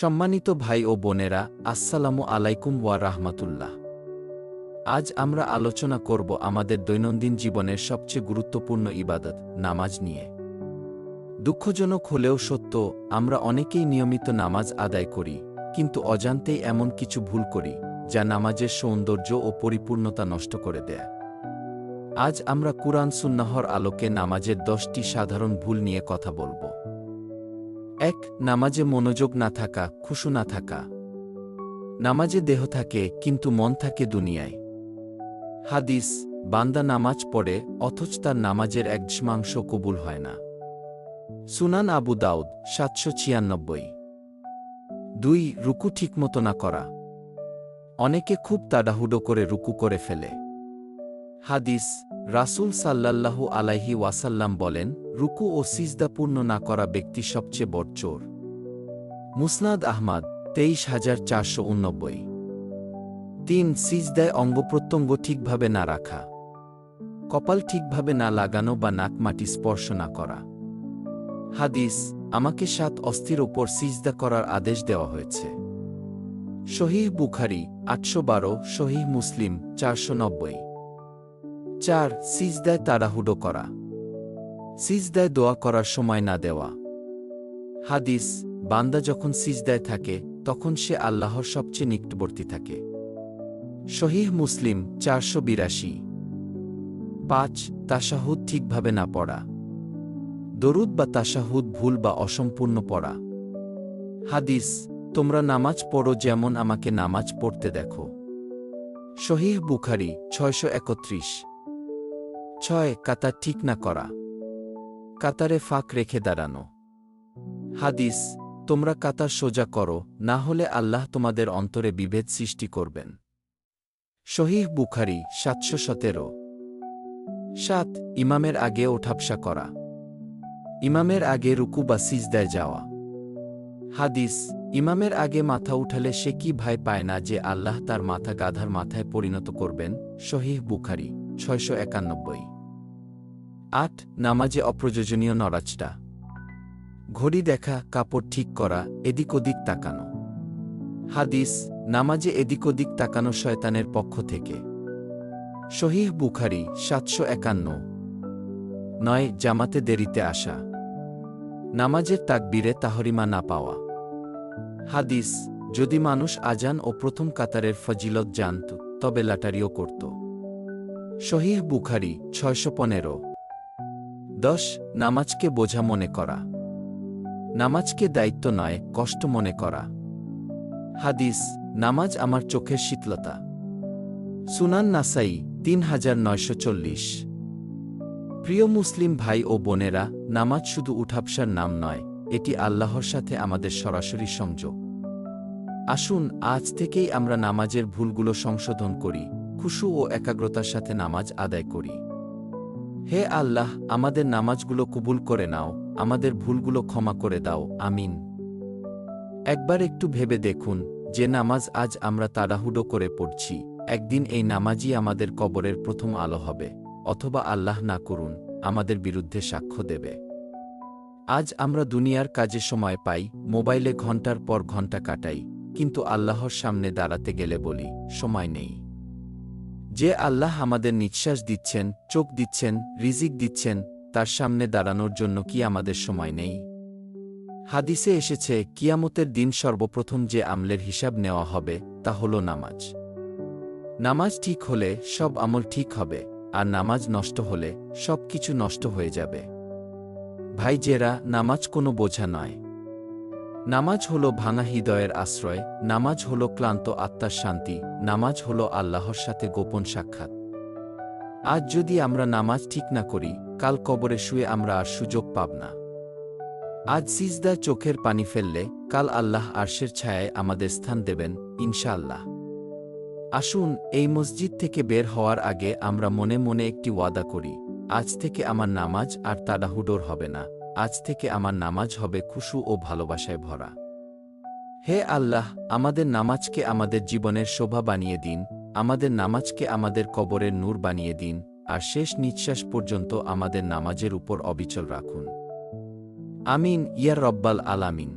সম্মানিত ভাই ও বোনেরা, আসসালামু আলাইকুম ওয়া রাহমাতুল্লাহ। আজ আমরা আলোচনা করব আমাদের দৈনন্দিন জীবনের সবচেয়ে গুরুত্বপূর্ণ ইবাদত, নামাজ নিয়ে। দুঃখজনক হলেও সত্য, আমরা অনেকেই নিয়মিত নামাজ আদায় করি, কিন্তু অজান্তেই এমন কিছু ভুল করি, যা নামাজের সৌন্দর্য ও পরিপূর্ণতা নষ্ট করে দেয়। আজ আমরা কুরআন সুন্নাহর আলোকে নামাজের দশটি সাধারণ ভুল নিয়ে কথা বলব। এক, নামাজে মনোযোগ না থাকা, খুশু না থাকা। নামাজে দেহ থাকে, কিন্তু মন থাকে দুনিয়ায়। হাদিস, বান্দা নামাজ পড়ে, অথচ তার নামাজের এক মাংস কবুল হয় না। সুনান আবু দাউদ, সাতশো ছিয়ানব্বই। দুই, রুকু ঠিকমতো না করা। অনেকে খুব তাড়াহুডো করে রুকু করে ফেলে। হাদিস রাসূল সাল্লাল্লাহু আলাইহি ওয়াসাল্লাম বলেন, রুকু ও সিজদাপূর্ণ না করা ব্যক্তি সবচেয়ে বড় চোর। মুসনাদ আহমাদ, তেইশ হাজার চারশো উনব্বই। তিন, সিজদায় অঙ্গপ্রত্যঙ্গ ঠিকভাবে না রাখা। কপাল ঠিকভাবে না লাগানো বা নাক মাটি স্পর্শ না করা। হাদিস, আমাকে সাত অস্থির ওপর সিজদা করার আদেশ দেওয়া হয়েছে। শহীহ বুখারি, আটশো বারো শহীহ মুসলিম, চারশো নব্বই। চার, সিজদায় তাড়াহুডো করা। সিজদায় দোয়া করার সময় না দেওয়া। হাদিস, বান্দা যখন সিজদায় থাকে, তখন সে আল্লাহর সবচেয়ে নিকটবর্তী থাকে। শহীহ মুসলিম, চারশো বিরাশি। পাঁচ, তাশাহুদ ঠিকভাবে না পড়া। দরুদ বা তাশাহুদ ভুল বা অসম্পূর্ণ পড়া। হাদিস, তোমরা নামাজ পড়ো যেমন আমাকে নামাজ পড়তে দেখো। শহীহ বুখারি, ছয়শো একত্রিশ। ছয়, কাতার ঠিক না করা। কাতারে ফাঁক রেখে দাঁড়ানো। হাদিস, তোমরা কাতার সোজা করো, না হলে আল্লাহ তোমাদের অন্তরে বিভেদ সৃষ্টি করবেন। শহীহ বুখারি, সাতশো সতেরো। সাত, ইমামের আগে ওঠাপসা করা। ইমামের আগে রুকু বা সিজদায় যাওয়া। হাদিস, ইমামের আগে মাথা উঠালে সে কি ভাই পায় না যে আল্লাহ তার মাথা গাধার মাথায় পরিণত করবেন? শহীহ বুখারি। ছয়শো একানব্বই। আট, নামাজে অপ্রয়োজনীয় নড়াচটা ঘড়ি দেখা, কাপড় ঠিক করা, এদিক ওদিক তাকানো। হাদিস, নামাজে এদিক ওদিক তাকানো শয়তানের পক্ষ থেকে। শহীহ বুখারি, সাতশো একান্ন। নয়, জামাতে দেরিতে আসা। নামাজের তাকবীরে তাহরিমা না পাওয়া। হাদিস, যদি মানুষ আজান ও প্রথম কাতারের ফজিলত জানত, তবে লাটারিও করত। শহীহ বুখারি ছয়শো পনেরো। দশ, নামাজকে বোঝা মনে করা। নামাজকে দায়িত্ব নয়, কষ্ট মনে করা। হাদিস, নামাজ আমার চোখের শীতলতা। সুনান নাসাই তিন হাজার নয়শো চল্লিশ। প্রিয় মুসলিম ভাই ও বোনেরা, নামাজ শুধু উঠাবসার নাম নয়, এটি আল্লাহর সাথে আমাদের সরাসরি সংযোগ। আসুন, আজ থেকেই আমরা নামাজের ভুলগুলো সংশোধন করি। খুশু ও একাগ্রতার সাথে নামাজ আদায় করি। হে আল্লাহ, আমাদের নামাজগুলো কবুল করে নাও, আমাদের ভুলগুলো ক্ষমা করে দাও, আমিন। একবার একটু ভেবে দেখুন, যে নামাজ আজ আমরা তাড়াহুডো করে পড়ছি, একদিন এই নামাজই আমাদের কবরের প্রথম আলো হবে, অথবা আল্লাহ না করুন, আমাদের বিরুদ্ধে সাক্ষ্য দেবে। আজ আমরা দুনিয়ার কাজে সময় পাই, মোবাইলে ঘণ্টার পর ঘণ্টা কাটাই, কিন্তু আল্লাহর সামনে দাঁড়াতে গেলে বলি, সময় নেই। যে আল্লাহ আমাদের নিঃশ্বাস দিচ্ছেন, চোখ দিচ্ছেন, রিজিক দিচ্ছেন, তার সামনে দাঁড়ানোর জন্য কি আমাদের সময় নেই? হাদিসে এসেছে, কিয়ামতের দিন সর্বপ্রথম যে আমলের হিসাব নেওয়া হবে, তা হল নামাজ। নামাজ ঠিক হলে সব আমল ঠিক হবে, আর নামাজ নষ্ট হলে সব কিছু নষ্ট হয়ে যাবে। ভাই জেরা নামাজ কোনো বোঝা নয়। নামাজ হল ভাঙা হৃদয়ের আশ্রয়, নামাজ হল ক্লান্ত আত্মার শান্তি, নামাজ হল আল্লাহর সাথে গোপন সাক্ষাৎ। আজ যদি আমরা নামাজ ঠিক না করি, কাল কবরে শুয়ে আমরা আর সুযোগ পাব না। আজ সিজদায় চোখের পানি ফেললে, কাল আল্লাহ আরশের ছায়ায় আমাদের স্থান দেবেন, ইনশাআল্লাহ। আসুন, এই মসজিদ থেকে বের হওয়ার আগে আমরা মনে মনে একটি ওয়াদা করি, আজ থেকে আমার নামাজ আর তাড়াহুডোর হবে না। আজ থেকে আমার নামাজ হবে খুশু ও ভালোবাসায় ভরা। হে আল্লাহ, আমাদের নামাজকে আমাদের জীবনের শোভা বানিয়ে দিন, আমাদের নামাজকে আমাদের কবরের নূর বানিয়ে দিন, আর শেষ নিঃশ্বাস পর্যন্ত আমাদের নামাজের উপর অবিচল রাখুন। আমিন ইয়ার রব্বাল আলামিন।